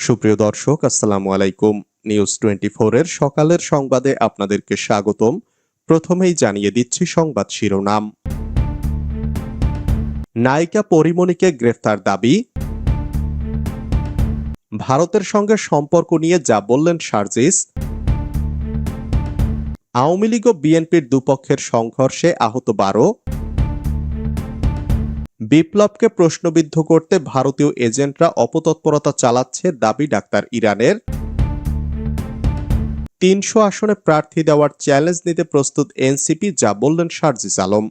সুপ্রিয় দর্শক, আসসালামু আলাইকুম। নিউজ টোয়েন্টি এর সকালের সংবাদে আপনাদেরকে স্বাগতম। প্রথমেই জানিয়ে দিচ্ছি সংবাদ শিরোনাম। নায়িকা পরিমণিকে গ্রেফতার দাবি। ভারতের সঙ্গে সম্পর্ক নিয়ে যা বললেন সার্জিস। আওয়ামী লীগ ও বিএনপির দুপক্ষের সংঘর্ষে আহত বারো। বিপ্লবকে প্রশ্নবিদ্ধ করতে ভারতীয় এজেন্টরা অপতৎপরতা চালাচ্ছে দাবি ডাক্তার ইরানের। তিনশো আসনে প্রার্থী দেওয়ার চ্যালেঞ্জ নিতে প্রস্তুত এনসিপি, যা বললেন সার্জিস আলম।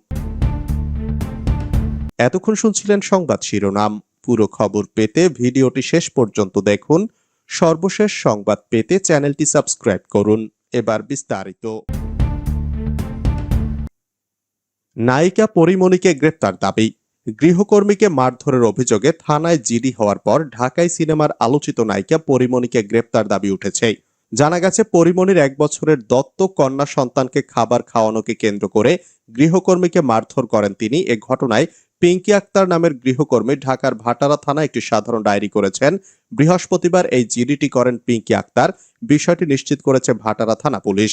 এতক্ষণ শুনছিলেন সংবাদ শিরোনাম। পুরো খবর পেতে ভিডিওটি শেষ পর্যন্ত দেখুন। সর্বশেষ সংবাদ পেতে চ্যানেলটি সাবস্ক্রাইব করুন। এবার বিস্তারিত। নায়িকা পরিমণিকে গ্রেপ্তার দাবি। গৃহকর্মীকে মারধরের অভিযোগে থানায় জিডি হওয়ার পর ঢাকায় সিনেমার আলোচিত নায়িকা পরিমণিকে গ্রেপ্তার দাবি উঠেছে। জানা গেছে, পরিমণির এক বছরের দত্ত কন্যা সন্তানকে খাবার খাওয়ানোকে কেন্দ্র করে গৃহকর্মীকে মারধর করেন তিনি। এ ঘটনায় পিঙ্কি আক্তার নামের গৃহকর্মী ঢাকার ভাটারা থানায় একটি সাধারণ ডায়েরি করেছেন। বৃহস্পতিবার এই জিডিটি করেন পিঙ্কি আক্তার। বিষয়টি নিশ্চিত করেছে ভাটারা থানা পুলিশ।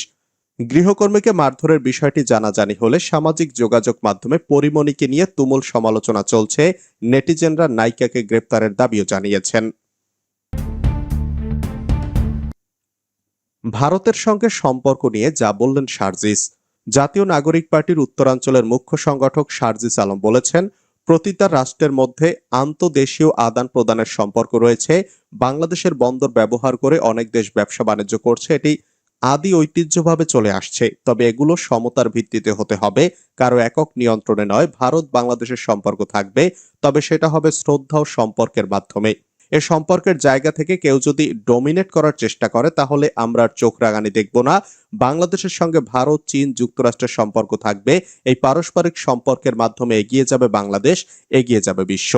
গৃহকর্মীকে মারধরের বিষয়টি জানাজানি হলে সামাজিক যোগাযোগ মাধ্যমে পরিমণিকে নিয়ে তুমুল সমালোচনা চলছে। নেটিজেনরা নায়িকাকে গ্রেপ্তারের দাবিও জানিয়েছেন। ভারতের সঙ্গে সম্পর্ক নিয়ে যা বললেন সার্জিস। জাতীয় নাগরিক পার্টির উত্তরাঞ্চলের মুখ্য সংগঠক সার্জিস আলম বলেছেন প্রতিটা রাষ্ট্রের মধ্যে আন্তদেশীয় আদান প্রদানের সম্পর্ক রয়েছে। বাংলাদেশের বন্দর ব্যবহার করে অনেক দেশ ব্যবসা বাণিজ্য করছে। এটি আদি ঐতিহ্যভাবে চলে আসছে, তবে এগুলো সমতার ভিত্তিতে হতে হবে। কারও একক নিয়ন্ত্রণে নয়, ভারত বাংলাদেশের সম্পর্ক থাকবে, তবে সেটা হবে শ্রদ্ধা ও সম্পর্কের মাধ্যমে। এ সম্পর্কের জায়গা থেকে কেউ যদি ডোমিনেট করার চেষ্টা করে, তাহলে আমরা আর চোখ রাগানি দেখব না। বাংলাদেশের সঙ্গে ভারত, চীন যুক্তরাষ্ট্রের সম্পর্ক থাকবে, এই পারস্পরিক সম্পর্কের মাধ্যমে এগিয়ে যাবে বাংলাদেশ, এগিয়ে যাবে বিশ্ব।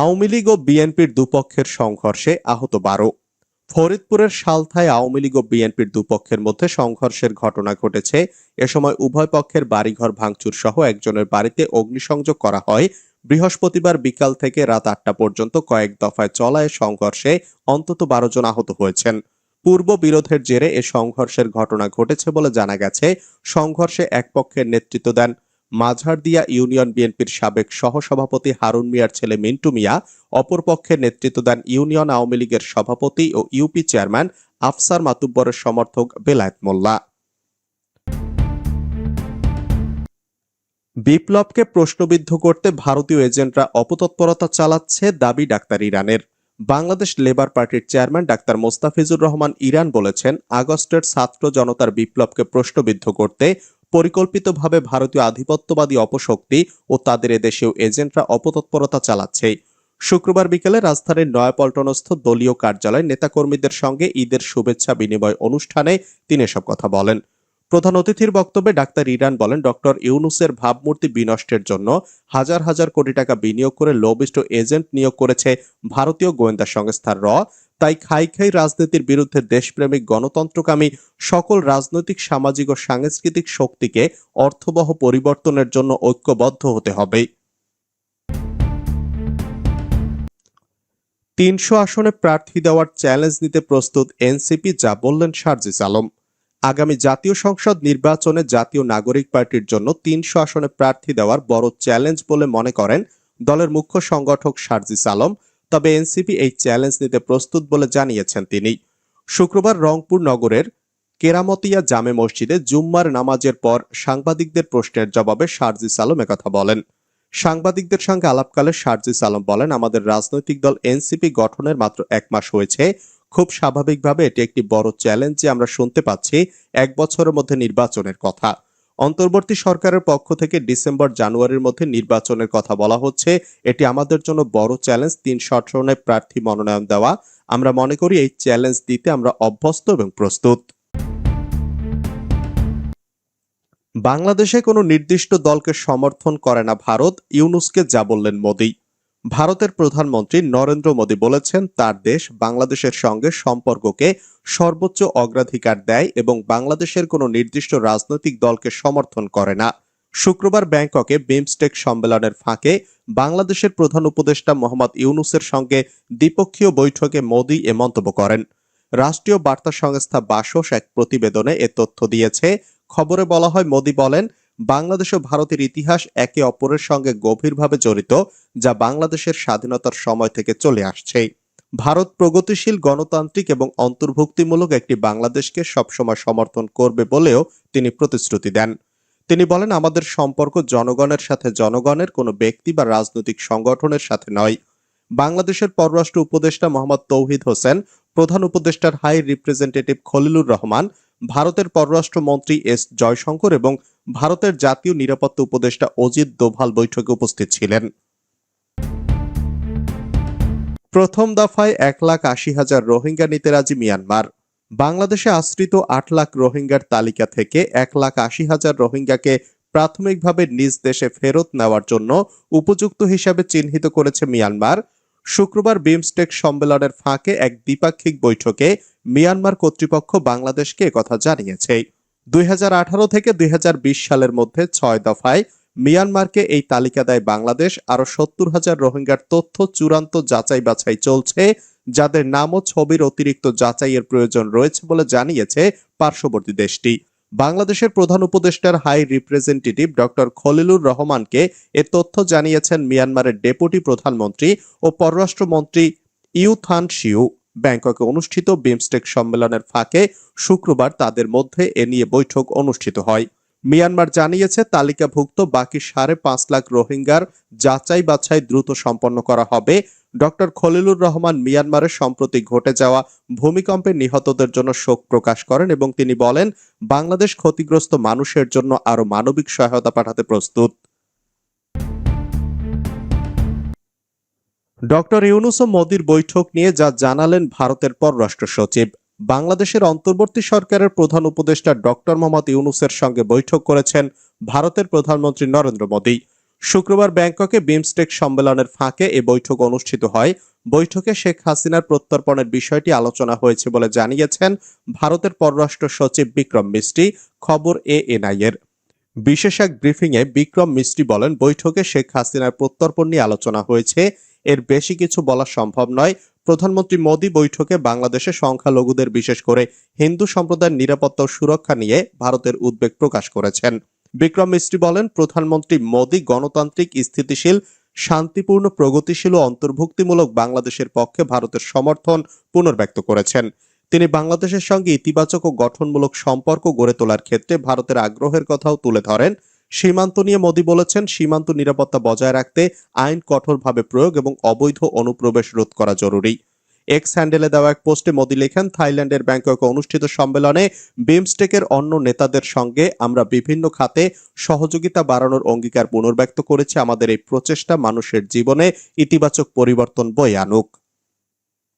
আওয়ামী লীগ ও বিএনপির দুপক্ষের সংঘর্ষে আহত বারো। ফরিদপুরের সালথায় আওয়ামী লীগ ও বিএনপির দুপক্ষের মধ্যে সংঘর্ষের ঘটনা ঘটেছে। এ সময় উভয় পক্ষের বাড়িঘর ভাঙচুর সহ একজনের বাড়িতে অগ্নিসংযোগ করা হয়। বৃহস্পতিবার বিকাল থেকে রাত আটটা পর্যন্ত কয়েক দফায় চলায় সংঘর্ষে অন্তত বারো জন আহত হয়েছেন। পূর্ব বিরোধের জেরে এ সংঘর্ষের ঘটনা ঘটেছে বলে জানা গেছে। সংঘর্ষে এক পক্ষের নেতৃত্ব দেন মাঝারদিয়া ইউনিয়ন বিএনপির সাবেক সহসভাপতি হারুন মিয়ার ছেলে মিন্টু মিয়া অপরপক্ষে নেতৃত্ব দেন ইউনিয়ন আওয়ামী লীগের সভাপতি ও ইউপি চেয়ারম্যান আফসার মাতুব্বরের সমর্থক বেলায়েত মোল্লা। বিপ্লবকে প্রশ্নবিদ্ধ করতে ভারতীয় এজেন্টরা অপতৎপরতা চালাচ্ছে দাবি ডাক্তার ইরানের। বাংলাদেশ লেবার পার্টির চেয়ারম্যান ডাক্তার মোস্তাফিজুর রহমান ইরান বলেছেন, আগস্টের ছাত্র জনতার বিপ্লবকে প্রশ্নবিদ্ধ করতে পরিকল্পিতভাবে ভারতীয় আধিপত্যবাদী অপশক্তি ও তাদের এদেশীয় এজেন্টরা অপতৎপরতা চালাচ্ছে। শুক্রবার বিকেলে রাজধানীর নয়াপল্টনস্থ দলীয় কার্যালয়ে নেতাকর্মীদের সঙ্গে ঈদের শুভেচ্ছা বিনিময় অনুষ্ঠানে তিনি এসব কথা বলেন। প্রধান অতিথির বক্তব্যে ডাক্তার ইরান বলেন, ডক্টর ইউনুসের ভাবমূর্তি বিনষ্টের জন্য হাজার হাজার কোটি টাকা বিনিয়োগ করে লবিস্ট এজেন্ট নিয়োগ করেছে ভারতীয় গোয়েন্দা সংস্থার র। তাই খাই খাই রাজনীতির বিরুদ্ধে দেশপ্রেমিক গণতন্ত্রকামী সকল রাজনৈতিক, সামাজিক ও সাংস্কৃতিক শক্তিকে অর্থবহ পরিবর্তনের জন্য ঐক্যবদ্ধ হতে হবে। তিনশো আসনে প্রার্থী দেওয়ার চ্যালেঞ্জ নিতে প্রস্তুত এনসিপি, যা বললেন সার্জিস আলম। আগামী জাতীয় সংসদ নির্বাচনে জাতীয় নাগরিক পার্টির জন্য তিনশো আসনে প্রার্থী দেওয়ার বড় চ্যালেঞ্জ বলে মনে করেন দলের মুখ্য সংগঠক সার্জিস আলম। তবে এনসিপি এই চ্যালেঞ্জ নিতে প্রস্তুত বলে জানিয়েছেন তিনি। শুক্রবার রংপুর নগরের কেরামতিয়া জামে মসজিদে জুম্মার নামাজের পর সাংবাদিকদের প্রশ্নের জবাবে সার্জিস আলম একথা বলেন। সাংবাদিকদের সঙ্গে আলাপকালে সার্জিস আলম বলেন, আমাদের রাজনৈতিক দল এনসিপি গঠনের মাত্র এক মাস হয়েছে। খুব স্বাভাবিকভাবে এটি একটি বড় চ্যালেঞ্জ যে আমরা শুনতে পাচ্ছি এক বছরের মধ্যে নির্বাচনের কথা। অন্তর্বর্তী সরকারের পক্ষ থেকে ডিসেম্বর জানুয়ারির মধ্যে নির্বাচনের কথা বলা হচ্ছে। এটি আমাদের জন্য বড় চ্যালেঞ্জ। তিন আসনে প্রার্থী মনোনয়ন দেওয়া। আমরা মনে করি এই চ্যালেঞ্জ দিতে আমরা অভ্যস্ত এবং প্রস্তুত। বাংলাদেশে কোনো নির্দিষ্ট দলকে সমর্থন করে না ভারত। ইউনুসকে যা বললেন মোদী। ভারতের প্রধানমন্ত্রী নরেন্দ্র মোদী বলেছেন, তার দেশ বাংলাদেশের সঙ্গে সম্পর্ককে সর্বোচ্চ অগ্রাধিকার দেয় এবং বাংলাদেশের কোনো নির্দিষ্ট রাজনৈতিক দলকে সমর্থন করে না। শুক্রবার ব্যাংককে বিমস্টেক সম্মেলনের ফাঁকে বাংলাদেশের প্রধান উপদেষ্টা মোহাম্মদ ইউনুসের সঙ্গে দ্বিপক্ষীয় বৈঠকে মোদী এ মন্তব্য করেন। রাষ্ট্রীয় বার্তা সংস্থা বাসস এক প্রতিবেদনে এ তথ্য দিয়েছে। খবরে বলা হয়, মোদী বলেন বাংলাদেশ ও ভারতের ইতিহাস একে অপরের সঙ্গে গভীরভাবে জড়িত, যা বাংলাদেশের স্বাধীনতার সময় থেকে চলে আসছে। ভারত প্রগতিশীল, গণতান্ত্রিক এবং অন্তর্ভুক্তিমূলক একটি বাংলাদেশকে সবসময় সমর্থন করবে বলেও তিনি প্রতিশ্রুতি দেন। তিনি বলেন, আমাদের সম্পর্ক জনগণের সাথে জনগণের, কোনো ব্যক্তি বা রাজনৈতিক সংগঠনের সাথে নয়। বাংলাদেশের পররাষ্ট্র উপদেষ্টা মোহাম্মদ তৌহিদ হোসেন, প্রধান উপদেষ্টার হাই রিপ্রেজেন্টেটিভ খলিলুর রহমান ভারতের পররাষ্ট্র মন্ত্রী এস জয়শঙ্কর এবং ভারতের জাতীয় নিরাপত্তা উপদেষ্টা অজিত দোভাল বৈঠকে উপস্থিত ছিলেন। প্রথম দফায় এক লাখ আশি হাজার রোহিঙ্গা নিতে রাজি মিয়ানমার। বাংলাদেশে আশ্রিত আট লাখ রোহিঙ্গার তালিকা থেকে এক লাখ আশি হাজার রোহিঙ্গাকে প্রাথমিকভাবে নিজ দেশে ফেরত নেওয়ার জন্য উপযুক্ত হিসাবে চিহ্নিত করেছে মিয়ানমার। শুক্রবার বিমস্টেক সম্মেলনের ফাঁকে এক দ্বিপাক্ষিক বৈঠকে মিয়ানমার কর্তৃপক্ষ বাংলাদেশকে একথা জানিয়েছে। দুই হাজার আঠারো থেকে দুই হাজার বিশ সালের মধ্যে ছয় দফায় মিয়ানমারকে এই তালিকা দেয় বাংলাদেশ। আরও সত্তর হাজার রোহিঙ্গার তথ্য চূড়ান্ত যাচাই বাছাই চলছে, যাদের নাম ও ছবির অতিরিক্ত যাচাইয়ের প্রয়োজন রয়েছে বলে জানিয়েছে পার্শ্ববর্তী দেশটি। বাংলাদেশের প্রধান উপদেষ্টার হাই রিপ্রেজেন্টেটিভ ডক্টর খলিলুর রহমানকে এ তথ্য জানিয়েছেন মিয়ানমারের ডেপুটি প্রধানমন্ত্রী ও পররাষ্ট্রমন্ত্রী ইউথান শিউ। ব্যাংককে অনুষ্ঠিত বিমস্টেক সম্মেলনের ফাঁকে শুক্রবার তাদের মধ্যে এ নিয়ে বৈঠক অনুষ্ঠিত হয়। মিয়ানমার জানিয়েছে তালিকাভুক্ত বাকি সাড়ে পাঁচ লাখ রোহিঙ্গার যাচাই বাছাই দ্রুত সম্পন্ন করা হবে। ডক্টর খলিলুর রহমান মিয়ানমারের সম্প্রতি ঘটে যাওয়া ভূমিকম্পে নিহতদের জন্য শোক প্রকাশ করেন এবং তিনি বলেন, বাংলাদেশ ক্ষতিগ্রস্ত মানুষের জন্য আরও মানবিক সহায়তা পাঠাতে প্রস্তুত। ডক্টর ইউনুস ও মোদির বৈঠক নিয়ে যা জানালেন ভারতের পররাষ্ট্র সচিব, বাংলাদেশের অন্তর্বর্তী সরকারের প্রধান উপদেষ্টা ডক্টর মোহাম্মদ ইউনুসের সঙ্গে বৈঠক করেছেন ভারতের প্রধানমন্ত্রী নরেন্দ্র মোদী। শুক্রবার ব্যাংককে বিমস্টেক সম্মেলনের ফাঁকে এ বৈঠক অনুষ্ঠিত হয়। বৈঠকে শেখ হাসিনার প্রত্যর্পণের বিষয়টি আলোচনা হয়েছে বলে জানিয়েছেন ভারতের পররাষ্ট্র সচিব বিক্রম মিস্ত্রি খবর এ এর। বিশেষ এক ব্রিফিংয়ে বিক্রম মিস্ত্রি বলেন, বৈঠকে শেখ হাসিনার প্রত্যর্পণ নিয়ে আলোচনা হয়েছে। এর বেশি কিছু বলা সম্ভব নয়। প্রধানমন্ত্রী মোদী বৈঠকে বাংলাদেশে সংখ্যালঘুদের বিশেষ করে হিন্দু সম্প্রদায়ের নিরাপত্তা ও সুরক্ষা নিয়ে ভারতের উদ্বেগ প্রকাশ করেছেন। বিক্রম মিস্ত্রি বলেন, প্রধানমন্ত্রী মোদী গণতান্ত্রিক, স্থিতিশীল, শান্তিপূর্ণ, প্রগতিশীল ও অন্তর্ভুক্তিমূলক বাংলাদেশের পক্ষে ভারতের সমর্থন পুনর্ব্যক্ত করেছেন। তিনি বাংলাদেশের সঙ্গে ইতিবাচক ও গঠনমূলক সম্পর্ক গড়ে তোলার ক্ষেত্রে ভারতের আগ্রহের কথাও তুলে ধরেন। সীমান্ত নিয়ে মোদী বলেছেন, সীমান্ত নিরাপত্তা বজায় রাখতে আইন কঠোরভাবে প্রয়োগ এবং অবৈধ অনুপ্রবেশ রোধ করা জরুরি। এক্স হ্যান্ডেলে দেওয়া এক পোস্টে মোদী লেখেন, থাইল্যান্ডের ব্যাংককে অনুষ্ঠিত সম্মেলনে বিমস্টেকের অন্য নেতাদের সঙ্গে আমরা বিভিন্ন খাতে সহযোগিতা বাড়ানোর অঙ্গীকার পুনর্ব্যক্ত করেছি। আমাদের এই প্রচেষ্টা মানুষের জীবনে ইতিবাচক পরিবর্তন বয়ে আনুক।